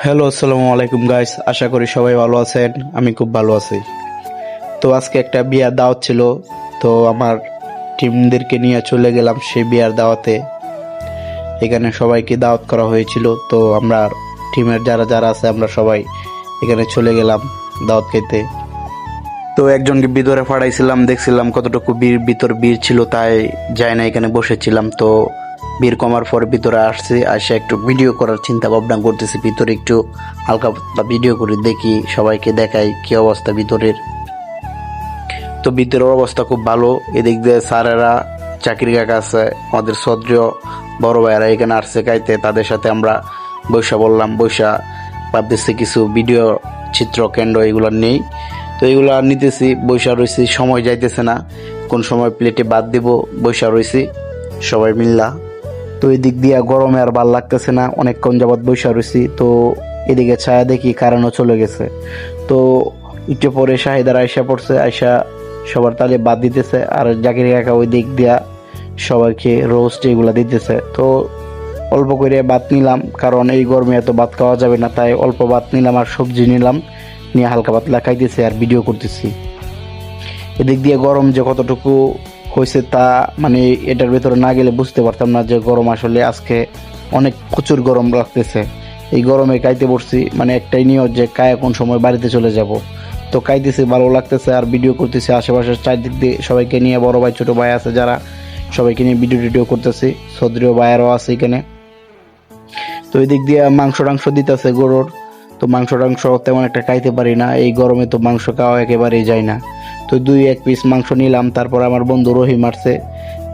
Hello আসসালামু আলাইকুম guys আশা করি সবাই ভালো আছেন। আমি খুব ভালো আছি। তো আজকে একটা বিয়ার দাওয়াত ছিল। তো আমার টিমদেরকে নিয়ে চলে গেলাম সেই বিয়ার দাওয়াতে। এখানে সবাইকে দাওয়াত করা হয়েছিল। তো আমরা টিমের যারা যারা আছে, আমরা সবাই এখানে চলে গেলাম দাওয়াত খেতে। তো একজনকে ভিতরে পাঠাইছিলাম দেখছিলাম কতটুকু বীর ভিতর বীর ছিল, তাই যাই না এখানে বসেছিলাম। তো বীর কমার পরে ভিতরে আসছে, আসে একটু ভিডিও করার চিন্তা ভাবনা করতেছি, ভিতরে একটু হালকা ভিডিও করে দেখি, সবাইকে দেখাই কি অবস্থা ভিতরের। তো ভিতরের অবস্থা খুব ভালো। এদিক দিয়ে স্যারেরা, চাকরি কাকা আছে, আমাদের সদ্রীয় বড় ভাইয়েরা এখানে আসছে গাইতে, তাদের সাথে আমরা বৈশা বললাম বৈশা ভাবতেছি কিছু ভিডিও চিত্র, কেন্দ্র এগুলো নেই। তো এগুলো নিতেছি বৈশা রয়েছি সময় যাইতেছে না। কোন সময় প্লেটে বাদ দিব বৈশা রয়েছি সবাই মিল্লা। তো এদিক দিয়া গরমে আর ভালো লাগতেছে না, অনেকক্ষণ যাবৎ বৈশা রয়েছি তো এদিকে ছায়া দেখি কারণও চলে গেছে। তো একটু পরে শাহিদার আয়সা পড়ছে আয়সা সবার তালে বাদ দিতেছে, আর জাকির কাকা ওই দিক দিয়া সবাইকে রোস্ট এগুলা দিতেছে। তো অল্প করে ভাত নিলাম, কারণ এই গরমে এত ভাত খাওয়া যাবে না, তাই অল্প ভাত নিলাম আর সবজি নিলাম, নিয়ে হালকা পাতলা খাইতেছি আর ভিডিও করতেছি। এদিক দিয়ে গরম যে কতটুকু হয়েছে তা মানে এটার ভেতরে না গেলে বুঝতে পারতাম না যে গরম আসলে আজকে অনেক প্রচুর গরম লাগতেছে। এই গরমে কাইতে পড়ছি মানে একটাই নিয়ত যে কায় কোন সময় বাড়িতে চলে যাব। তো কাইতেছি, ভালো লাগতেছে, আর ভিডিও করতেছি, আশেপাশের চারদিক দিয়ে সবাইকে নিয়ে বড় ভাই, ছোটো ভাই আছে যারা, সবাইকে নিয়ে ভিডিও টিডিও করতেছি সদরীয় ভাইয়েরও আছে এখানে। তো এই দিক দিয়ে মাংস টাংস দিতেছে গরুর, তো মাংস টাংস তেমন একটা খাইতে পারি না, এই গরমে তো মাংস খাওয়া একেবারেই যায় না। তো দুই এক পিস মাংস নিলাম, তারপর আমার বন্ধু রহিম আসছে।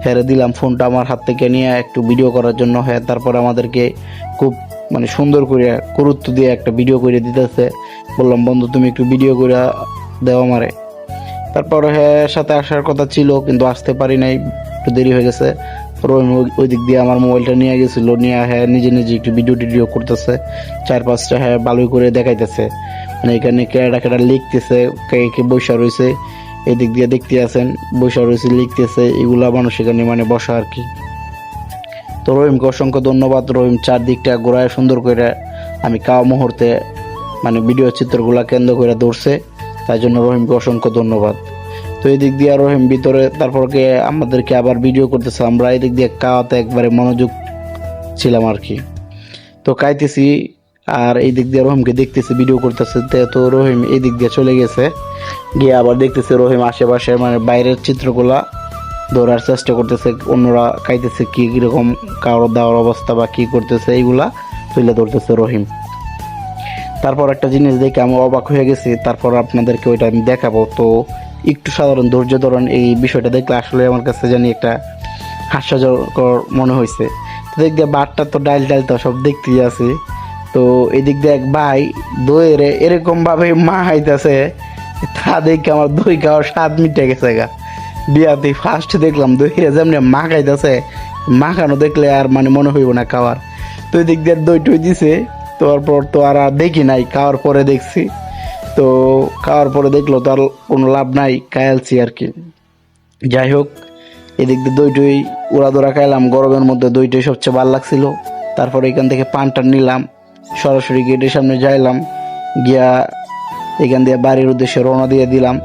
হেরে দিলাম ফোনটা আমার হাত থেকে নিয়ে একটু ভিডিও করার জন্য। হ্যাঁ তারপর আমাদেরকে খুব মানে সুন্দর করে গুরুত্ব দিয়ে একটা ভিডিও করে দিতেছে। বললাম, বন্ধু, তুমি একটু ভিডিও করে দেও আমারে। তারপর হ্যাঁ সাথে আসার কথা ছিল, কিন্তু আসতে পারি নাই। একটু দেরি হয়ে গেছে। রহিম ওই- ওই দিক দিয়ে আমার মোবাইলটা নিয়ে গেছিল, নিয়ে হ্যাঁ নিজে নিজে একটু ভিডিও টিডিও করতেছে। চার পাঁচটা হ্যাঁ ভালোই করে দেখাইতেছে। মানে এখানে কেডা কেডা লিখতেছে, কে কে বৈশা রয়েছে এদিক দিয়ে দেখতে আছেন, বৈশা রয়েছে, লিখতেছে, এগুলা মানুষ এখানে মানে বসা আর কি। তো রহিমকে অসংখ্য ধন্যবাদ। রহিম চারদিকটা ঘোরায় সুন্দর করে, আমি কাও মুহূর্তে মানে ভিডিও চিত্রগুলা কেন্দ্র করে ধরছে, তাই জন্য রহিমকে অসংখ্য ধন্যবাদ। তো এদিক দিয়ে রহিম ভিতরে তারপরকে আমাদেরকে আবার ভিডিও করতেছে, আমরা এদিক দিয়ে কাওয়াতে একবারে মনোযোগ ছিলাম আর কি। তো কাইতেছি আর এই দিক দিয়ে রহিমকে দেখতেছে ভিডিও করতেছে, তো রহিম এই দিক দিয়ে চলে গেছে। গিয়ে আবার দেখতেছে রহিম আশেপাশে মানে বাইরের চিত্রগুলা ধরার চেষ্টা করতেছে, অন্যরা খাইতেছে কি কীরকম কারোর দেওয়ার অবস্থা বা কি করতেছে, এইগুলা তুলে ধরতেছে রহিম। তারপর একটা জিনিস দেখে আমি অবাক হয়ে গেছি, তারপর আপনাদেরকে ওইটা আমি দেখাবো। তো একটু সাধারণ ধৈর্য ধরুন, এই বিষয়টা দেখলে আসলে আমার কাছে জানি একটা হাস্যকর মনে হয়েছে তো দেখ বাটটা তো ডাইল ডাইল তো সব দেখতেই আছে। তো এদিক দিয়ে এক ভাই দইয়ের এরকম ভাবে মা হাইতেছে তা দেখে আমার দই খাওয়ার স্বাদ মিটে গেছে গা। বিয়াতে ফার্স্ট দেখলাম দইরে যেমনি মা খাইতেছে মাখানো দেখলে আর মানে মনে হইব না খাওয়ার। তো এদিক দিয়ে দই টই দিছে তারপর তো আর দেখি নাই, খাওয়ার পরে দেখছি। তো খাওয়ার পরে দেখল তো আর কোনো লাভ নাই খায়ালছি আর কি। যাই হোক, এদিক দিয়ে দই টই উড়া দোড়া খাইলাম, গরমের মধ্যে দইটাই সবচেয়ে ভালো লাগছিল। তারপর এখান থেকে পানটা নিলাম। সরাসরি গেটের সামনে যাইলাম গিয়া এখান দিয়ে বাড়ির উদ্দেশ্যে রওনা দিয়ে দিলাম।